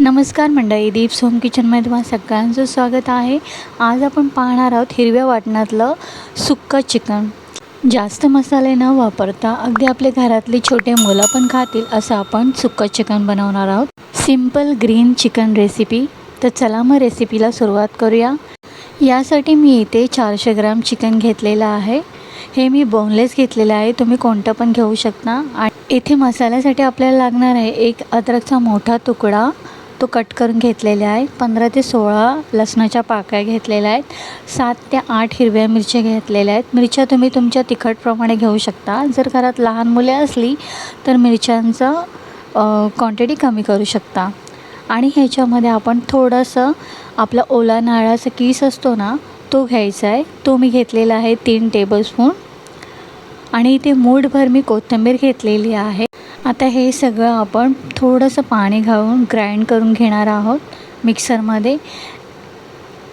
नमस्कार मंडळी दीप सोम किचनमध्ये तुम्हाला सगळ्यांचं स्वागत आहे. आज आपण पाहणार आहोत हिरव्या वाटणातलं सुक्कं चिकन. जास्त मसाले न वापरता अगदी आपल्या घरातली छोटे मुलं पण खातील असं आपण सुक्कं चिकन बनवणार आहोत. सिंपल ग्रीन चिकन रेसिपी तर चला मग रेसिपीला सुरुवात करूया. यासाठी मी इथे चारशे ग्राम चिकन घेतलेलं आहे. हे मी बोनलेस घेतलेलं आहे. तुम्ही कोणतं पण घेऊ शकता. आणि इथे मसाल्यासाठी आपल्याला लागणार आहे एक अद्रकचा मोठा तुकडा. तो कट करून घेतलेला आहे पंधरा ते सोळा लसणाच्या पाकळ्या घेतलेल्या आहेत. सात ते आठ हिरव्या मिरच्या घेतलेल्या आहेत. मिरच्या तुम्ही तुमच्या तिखटप्रमाणे घेऊ शकता. जर घरात लहान मुले असली तर मिरच्यांचं क्वांटिटी कमी करू शकता. आणि ह्याच्यामध्ये आपण थोडंसं आपला ओला नारळाचा कीस असतो ना तो घ्यायचा आहे. तो मी घेतलेला आहे तीन टेबलस्पून आणि इथे मूठभर मी कोथिंबीर घेतलेली आहे. आता हे सगळं आपण थोडंसं पाणी घालून ग्राइंड करून घेणार आहोत मिक्सरमध्ये.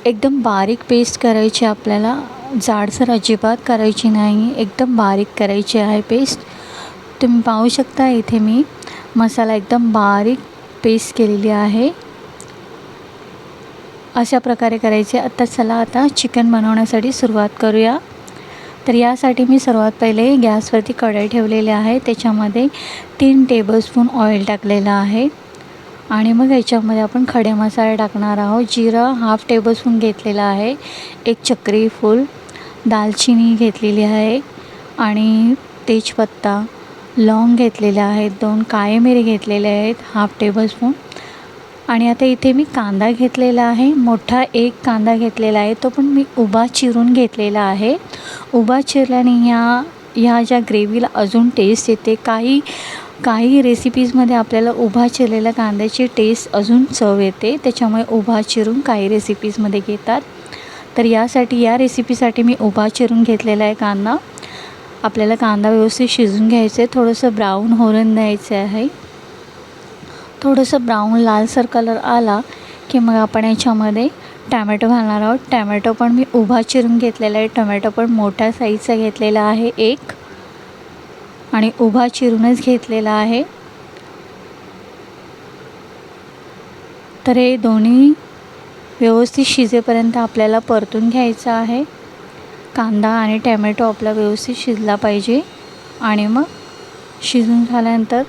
एकदम बारीक पेस्ट करायची आपल्याला. जाडसर अजिबात करायची नाही. एकदम बारीक करायची आहे पेस्ट. तुम्ही पाहू शकता इथे मी मसाला एकदम बारीक पेस्ट केलेली आहे. अशा प्रकारे करायचे. आता चला आता चिकन बनवण्यासाठी सुरुवात करूया. तर यासाठी मी सर्वात पहिले गॅसवरती कढई ठेवलेली आहे. त्याच्यामध्ये तीन टेबलस्पून ऑइल टाकलेलं आहे. आणि मग याच्यामध्ये आपण खडे मसाले टाकणार आहोत. जिरं हाफ टेबलस्पून घेतलेला आहे. एक चक्री फूल दालचिनी घेतलेली आहे आणि तेजपत्ता लॉंग घेतलेले आहेत. दोन काळे मिरे घेतलेले आहेत. हाफ टेबलस्पून आणि आता इथे मी कांदा घेतलेला आहे. मोठा एक कांदा घेतलेला आहे. तो पण मी उभा चिरून घेतलेला आहे. उभा चिरल्याने ह्या ह्या ज्या ग्रेव्हीला अजून टेस्ट येते. काही काही रेसिपीजमध्ये आपल्याला उभा चिरलेल्या कांद्याची टेस्ट अजून चव येते. त्याच्यामुळे उभा चिरून काही रेसिपीजमध्ये घेतात. तर यासाठी या रेसिपीसाठी मी उभा चिरून घेतलेला आहे कांदा. आपल्याला कांदा व्यवस्थित शिजून घ्यायचं आहे थोडंसं ब्राऊन होरून द्यायचं आहे. थोडंसं ब्राऊन लालसर कलर आला की मग आपण याच्यामध्ये टॅमॅटो घालणार आहोत. टॅमॅटो पण मी उभा चिरून घेतलेला आहे. टमॅटो पण मोठ्या साईजचा घेतलेला आहे एक. आणि उभा चिरूनच घेतलेला आहे. तर हे दोन्ही व्यवस्थित शिजेपर्यंत आपल्याला परतून घ्यायचं आहे. कांदा आणि टॅमॅटो आपला व्यवस्थित शिजला पाहिजे. आणि मग शिजून झाल्यानंतर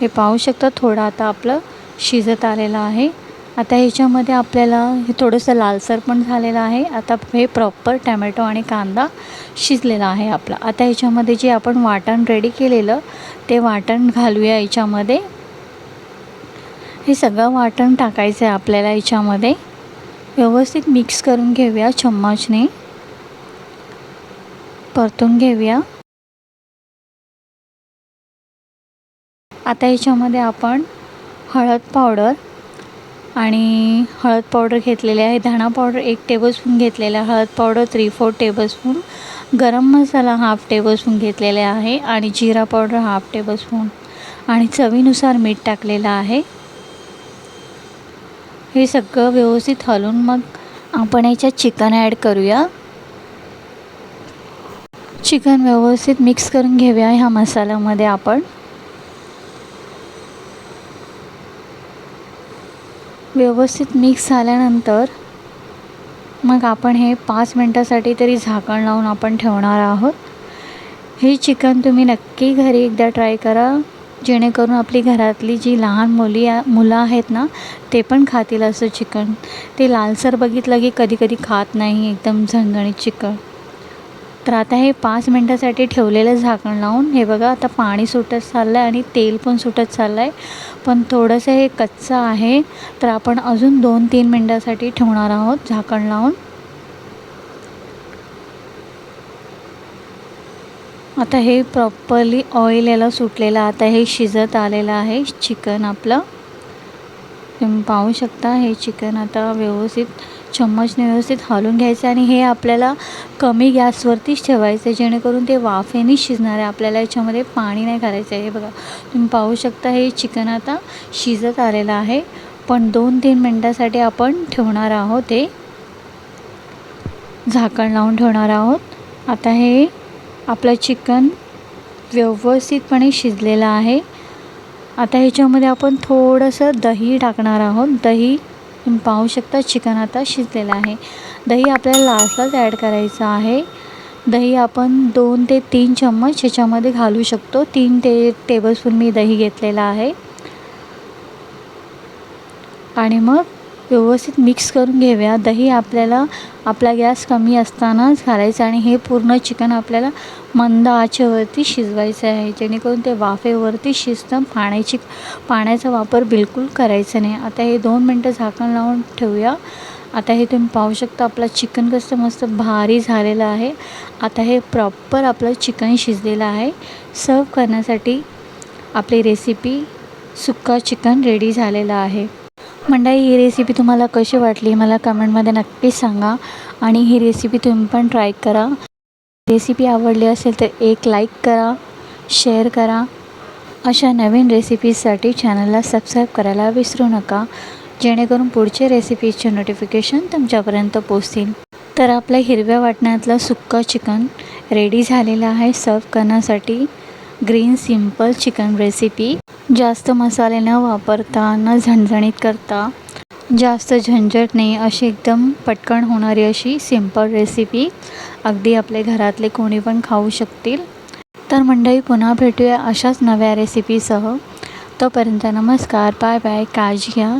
हे पाहू शकता थोडं आता आपलं शिजत आलेलं आहे. आता ह्याच्यामध्ये आपल्याला हे थोडंसं लालसर पण झालेलं आहे. आता हे प्रॉपर टॅमॅटो आणि कांदा शिजलेला आहे आपला. आता ह्याच्यामध्ये जे आपण वाटण रेडी केलेलं ते वाटण घालूया याच्यामध्ये हे सगळं वाटण टाकायचं आहे आपल्याला याच्यामध्ये व्यवस्थित मिक्स करून घेऊया चम्मचने. परतून घेऊया. आता ह्याच्यामध्ये आपण हळद पावडर आणि हळद पावडर घेतलेली आहे. धणा पावडर एक टेबलस्पून घेतलेला आहे. हळद पावडर थ्री फोर टेबलस्पून गरम मसाला हाफ टेबलस्पून घेतलेला आहे आणि जिरा पावडर हाफ टेबलस्पून आणि चवीनुसार मीठ टाकलेलं आहे. हे सगळं व्यवस्थित हलून मग आपण याच्यात चिकन ॲड करूया. चिकन व्यवस्थित मिक्स करून घेऊया ह्या मसाल्यामध्ये आपण. व्यवस्थित मिक्स झाल्यानंतर मग आपण हे पाच मिनटासाठी तरी झाकण लावून आपण ठेवणार आहोत. हे चिकन तुम्ही नक्की घरी एकदा ट्राय करा. जेणेकरून आपली घरातली जी लहान मुली मुलं आहेत ना ते पण खातील असं चिकन ते लालसर बघितलं की कधी कधी खात नाही एकदम झणझणीत चिकन तर आता हे पाच मिनटासाठी ठेवलेलं झाकण लावून हे बघा आता पाणी सुटत चाललं आहे आणि तेल पण सुटत चाललं आहे पण थोडंसं हे कच्चं आहे तर आपण अजून दोन तीन मिनटासाठी ठेवणार आहोत झाकण लावून. आता हे प्रॉपरली ऑइल याला सुटलेलं आता हे शिजत आलेलं आहे चिकन आपलं. तुम्ही पाहू शकता हे चिकन आता व्यवस्थित चम्मचने व्यवस्थित हलवून घ्यायचं आणि हे आपल्याला कमी गॅसवरतीच ठेवायचं आहे. जेणेकरून ते वाफेने शिजणार आहे. आपल्याला याच्यामध्ये पाणी नाही घालायचं आहे. हे बघा तुम्ही पाहू शकता हे चिकन आता शिजत आलेलं आहे. पण दोन तीन मिनटासाठी आपण ठेवणार आहोत हे. झाकण लावून ठेवणार आहोत. आता हे आपलं चिकन व्यवस्थितपणे शिजलेलं आहे. आता ह्याच्यामध्ये आपण थोडंसं दही टाकणार आहोत. दही तुम्ही पाहू शकता चिकन आता शिजलेलं आहे. दही आपल्याला लास्टलाच ॲड करायचं आहे. दही आपण दोन ते तीन चम्मच ह्याच्यामध्ये घालू शकतो. तीन ते टेबलस्पून मी दही घेतलेला आहे. आणि मग व्यवस्थित मिक्स करून घेऊया. दही आपल्याला आपला गॅस कमी असतानाच घालायचं आणि हे पूर्ण चिकन आपल्याला मंद आचेवरती शिजवायचं आहे. जेणेकरून ते वाफेवरती शिजतं. पाण्याची पाण्याचा वापर बिलकुल करायचा नाही. आता हे दोन मिनटं झाकण लावून ठेवूया. आता हे तुम्ही पाहू शकता आपलं चिकन कसं मस्त भारी झालेलं आहे. आता हे प्रॉपर आपलं चिकन शिजलेलं आहे. सर्व करण्यासाठी आपली रेसिपी सुक्का चिकन रेडी झालेलं आहे. मंडळी ही रेसिपी तुम्हाला कशी वाटली मला कमेंटमध्ये नक्कीच सांगा आणि ही रेसिपी तुम्ही पण ट्राय करा. रेसिपी आवडली असेल तर एक लाईक करा शेअर करा. अशा नवीन रेसिपीजसाठी चॅनलला सबस्क्राईब करायला विसरू नका. जेणेकरून पुढचे रेसिपीजचे नोटिफिकेशन तुमच्यापर्यंत पोचतील तर आपल्या हिरव्या वाटण्यातलं सुक्का चिकन रेडी झालेलं आहे. सर्व करण्यासाठी ग्रीन सिंपल चिकन रेसिपी जास्त मसाले न वापरता न झणझणीत करता जास्त झंझट नाही अशी एकदम पटकन होणारी अशी सिंपल रेसिपी अगदी आपले घरातले कोणी पण खाऊ शकतील. तर मंडळी पुन्हा भेटूया अशाच नव्या रेसिपीसह तोपर्यंत नमस्कार बाय बाय काळजी घ्या.